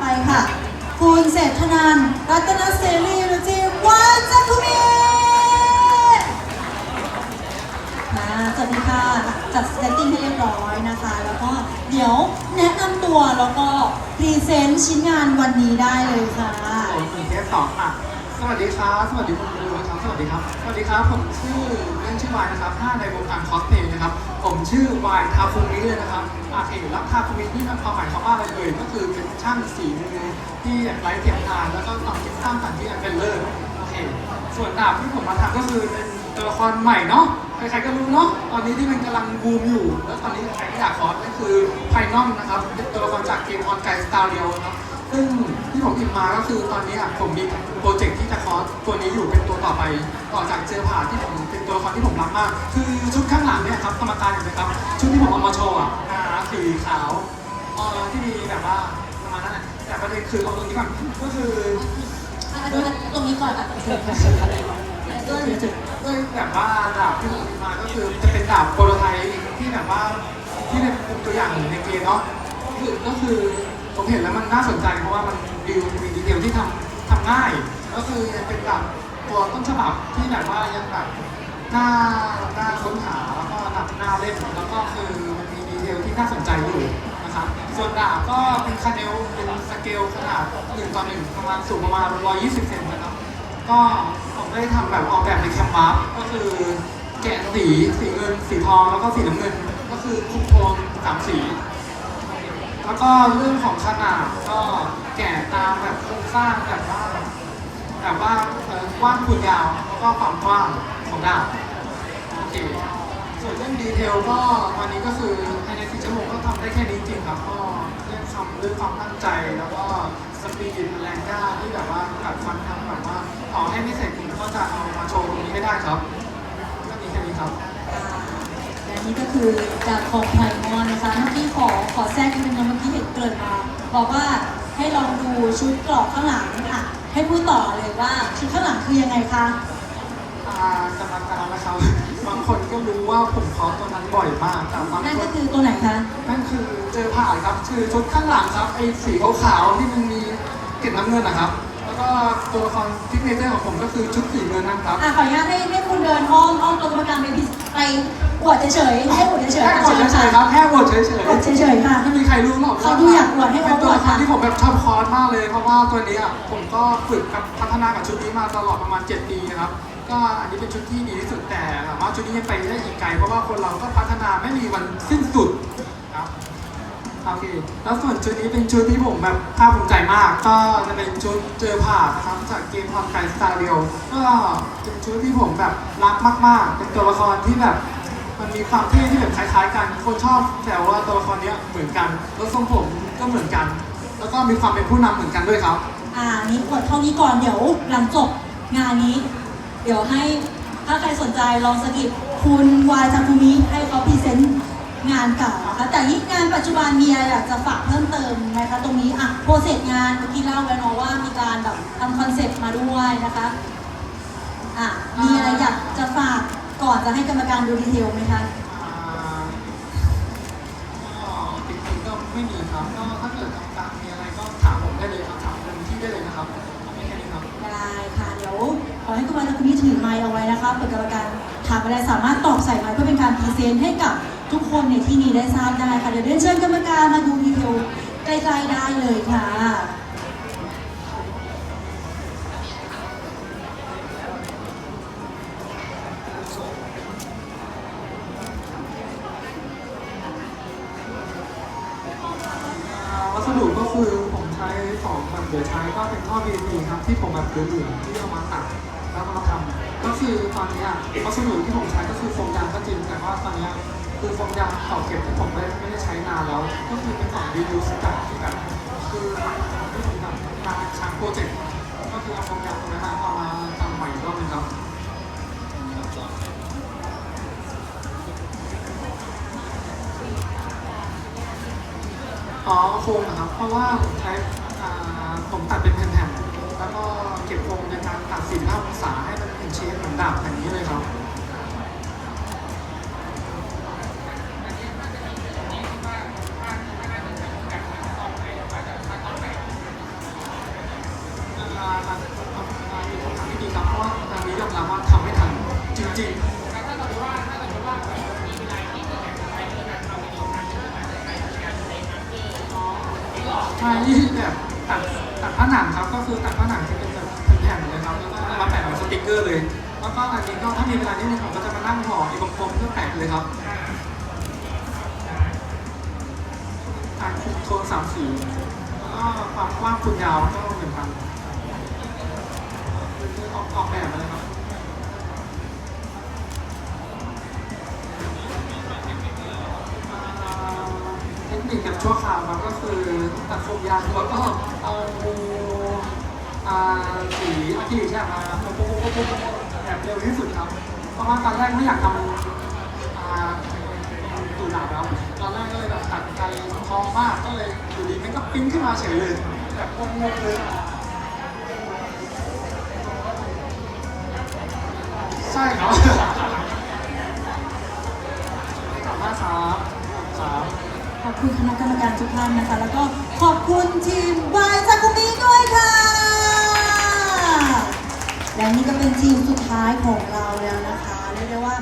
ไปค่ะ คุณเศรษฐนันรัตนเสรีหรือจีวันจันทุมีมาสวัสดีค่ะจัดสเตตติ้งให้เรียบร้อยนะคะ แล้วก็เดี๋ยวแนะนำตัวแล้วก็พรีเซนต์ชิ้นงานวันนี้ได้เลยค่ะ โอ้ยเทปสองค่ะ สวัสดีครับ สวัสดีคุณดูนะครับ สวัสดีครับ สวัสดีครับ ผมชื่อเล่นชื่อวายนะครับถ้าในวงการคอสเพลย์นะครับ ผมชื่อวายทาคุมิเลยนะครับอะเอกแล้วทาคุมินี่มันความหมายคำว่าอะไรเอ่ยก็คือเป็นช่างสีมือที่ไร้เทียมทาน แล้วก็ความคิดสร้างสรรค์ที่เป็นเลิศโอเค ส่วนดาบที่ผมมาทำก็คือเป็นตัวละครใหม่เนาะ ใครๆก็รู้เนาะ ตอนนี้ที่มันกำลังบูมอยู่ แล้วตอนนี้ใครที่อยากคอสก็คือไพนอมนะครับ เป็นตัวละครจากเกมออนไกสตาร์เรียวนะครับ ซึ่งที่ผมพิมพ์มาก็คือตอนนี้อะผมมีโปรเจกต์ที่จะคอสตัวนี้อยู่เป็นตัวต่อไป ต่อจากเจอผ่าที่ผมเป็นตัวละครที่ผมรักมาก คือชุดข้างหลังเนี่ยครับกรรมการเห็นไหมครับ ชุดที่ผมเอามาโชว์อะอ่าสีขาวเอ่อที่มีแบบว่าประมาณนั้นแหละแต่ประเด็นคือเอาตรงนี้ก่อนก็คือตรงนี้ก่อนอะเชิญค่ะด้วยด้วยแบบว่าดาบที่ผมพิมพ์มาก็คือจะเป็นดาบโปรโตไทป์ที่แบบว่าที่เป็นตัวอย่างในเกมเนาะก็คือ ผมเห็นแล้วมันน่าสนใจเพราะว่ามันดีลมีดีเทลที่ทำทำง่าย ก็คือเป็นแบบตัวต้นฉบับที่แบบว่ายังแบบน่าน่าค้นหาแล้วก็แบบน่าเล่นแล้วก็คือมันมีดีเทลที่น่าสนใจอยู่นะครับส่วนดาบก็เป็นคาเนลเป็นสเกลขนาด1ต่อ1ประมาณสูงประมาณ 120 เซนนะครับก็ผมได้ทำแบบออกแบบในแคมวาสก็คือแกะสีสีเงินสีทองแล้วก็สีน้ำเงิน ก็คือคุมโทนสามสี แล้วก็เรื่องของขนาดก็แกะตามแบบโครงสร้างแบบว่าแบบว่ากว้างคูณยาวแล้วก็ความกว้างของดาบโอเคส่วนเรื่องดีเทลก็วันนี้ก็คือภายในสี่ชั่วโมงก็ทำได้แค่นี้จริงครับก็เรื่องคำเรื่องความตั้งใจแล้วก็สปีดแรงกล้าที่แบบว่ากัดฟันทำแบบว่าต่อให้ไม่เสร็จผมก็จะเอามาโชว์ตรงนี้ให้ได้ครับก็มีแค่นี้ครับและนี่ก็คือจากของไพมอ นนะคะ เมื่อกี้ขอขอแทรกนิดนึงนะเมื่อกี้เห็นเกรินมาบอกว่าให้ลองดูชุดกรอบข้างหลังอะให้พูดต่อเลยว่าชุดข้างหลังคือยังไงคะอ่ากรรมการนะครับ บางคนก็รู้ว่าผมคอสตัวนั้นบ่อยมากแต่บางนั่นคก็นคือตัวไหนคะนั่นคือเจอผ่านครับ คือชุดข้างหลังครับไอ้สีขาวๆที่มันมีเกล็ดน้ำเงินนะครับแล้ว ก็ตัวละครทิกเนเจอร์ของผมก็คือชุดสีเงินนะครับ อะขออนุญาตให้ให้คุณเดินอ้อมอ้อมตัวกรรมการไปพิไปอวดเฉยๆให้อวดเฉยๆแค่อะกดเชิญเฉยๆคค่ะรับแค่กดเฉยอวดเฉยๆค่ะๆไม่มีใครรู้หรอกเขาดูอยากอวดให้เขาเป็นตัวละคอวดรค่ะ ที่ผมแบบชอบคอสมากเลย เพราะว่าตัวนี้อะผมก็ฝึกกับพัฒนากับชุดนี้มาตลอดประมาณ 7 ปีนะครับ ก็อันนี้เป็นชุดที่ดีที่สุดแต่ถามว่าชุดนี้ยังไปได้อีกไกลเพราะว่าคนเราก็พัฒนาไม่มีวันสิ้นสุดครับ โอเค แล้วส่วนชุดนี้เป็นชุดที่ผมแบบภาคภูมิใจมาก ก็จะเป็นชุดเจอผ่านะครับจากเกมความไกลสตาร์เดียวก็เป็นชุดที่ผมแบบรักมาก ๆ เป็นตัวละครที่แบบมันมีความเท่ที่แบบคล้ายๆ กัน คนชอบแต่ว่าตัวละครเนี้ยเหมือนกันแล้วทรงผมก็เหมือนกัน แล้วก็มีความเป็นผู้นำเหมือนกันด้วยครับ อ่านี่อวดเท่านี้ก่อนเดี๋ยวหลังจบงานนี้ เดี๋ยวให้ถ้าใครสนใจลองสกิปคุณวายจากคุมิให้เขาพรีเซนต์ งานเก่านะคะแต่ยิ่งงานปัจจุบันมีอะไรอยากจะฝากเพิ่มเติมไหมคะตรงนี้อะโปรเซสงานเมื่อกี้เล่าไว้เนาะว่ามีการแบบทำคอนเซ็ปต์มาด้วยนะคะอะมีอะไรอยากจะฝากก่อนจะให้กรรมการดูดีเทลไหมคะอ่าก็จริงๆก็ไม่มีครับก็ถ้าเกิดกรรมการมีอะไรก็ถามผมได้เลยครับถามเต็มที่ได้เลยนะครับไม่แค่นี้ครับได้ค่ะเดี๋ยวขอให้คุณวายจากคุมิถือไมค์เอาไว้นะคะเปิดกรรมการถามอะไรสามารถตอบใส่ไมค์เพื่อเป็นการพรีเซนต์ให้กับ ทุกคนในที่นี้ได้ทราบได้ค่ะ เดี๋ยวเรียนเชิญกรรมการมาดูดีเทลใกล้ๆได้เลยค่ะวัสดุก็คือผมใช้สองแบบเดี๋ยวใช้ก็เป็นท่อ PVC ครับ ที่ผมแบบเหลือๆที่เอามาตัดแล้วมาทำก็คือตอนนี้วัสดุที่ผมใช้ก็คือโฟมยางก็จริงแต่ว่าตอนนี้ คือโฟมยาเก่าเก็บที่ผมไม่ไม่ได้ใช้นานแล้ว ก็คือเป็นของ reuse จากที่แบบคือที่ผมทำมาช้างโปรเจกต์ก็คือเอาโฟมยาตรงนั้นมาเอามาทำใหม่อีกรอบนึงครับอ๋อโฟมนะครับ เพราะว่าผมใช้ผมตัดเป็นแผ่นๆแล้วก็เก็บโฟมในการตัดสี่ห้าองศาให้มันเป็นเชฟเหมือนดาบแบบนี้เลยครับ ใช่นี่แบบตัดตัดผ้าหนังครับ ก็คือตัดผ้าหนังที่เป็นแบบเป็นแผ่นเลยครับ แล้วก็เอามาแปะเป็นสติกเกอร์เลย แล้วก็อันนี้ก็ถ้ามีเวลานิดนึงผมก็จะมานั่งห่ออีกกลมๆเพื่อแปะเลยครับการคุมโทนสามสีแล้วก็ความกว้างคูณยาวก็เหมือนกัน ชั่วคราวครับก็คือตัดโฟมยางแล้วก็เอาอ่าสีอะคริลิกใช่ไหมมาปุ๊บปุ๊บปุ๊บปุ๊บแบบเร็วที่สุดครับ เพราะว่าตอนแรกไม่อยากทำอ่าตูดหนาบแล้วตอนแรกก็เลยแบบตัดใจคองมากก็เลยอยู่ดีมันก็ปิ้งขึ้นมาเฉยเลยแบบงงๆเลยใช่ครับกลับมาครับครับ ขอบคุณคณะกรรมการทุกท่านนะคะ แล้วก็ขอบคุณทีมวายจากุมิด้วยค่ะ และนี่ก็เป็นทีมสุดท้ายของเราแล้วนะคะเรียกได้ว่า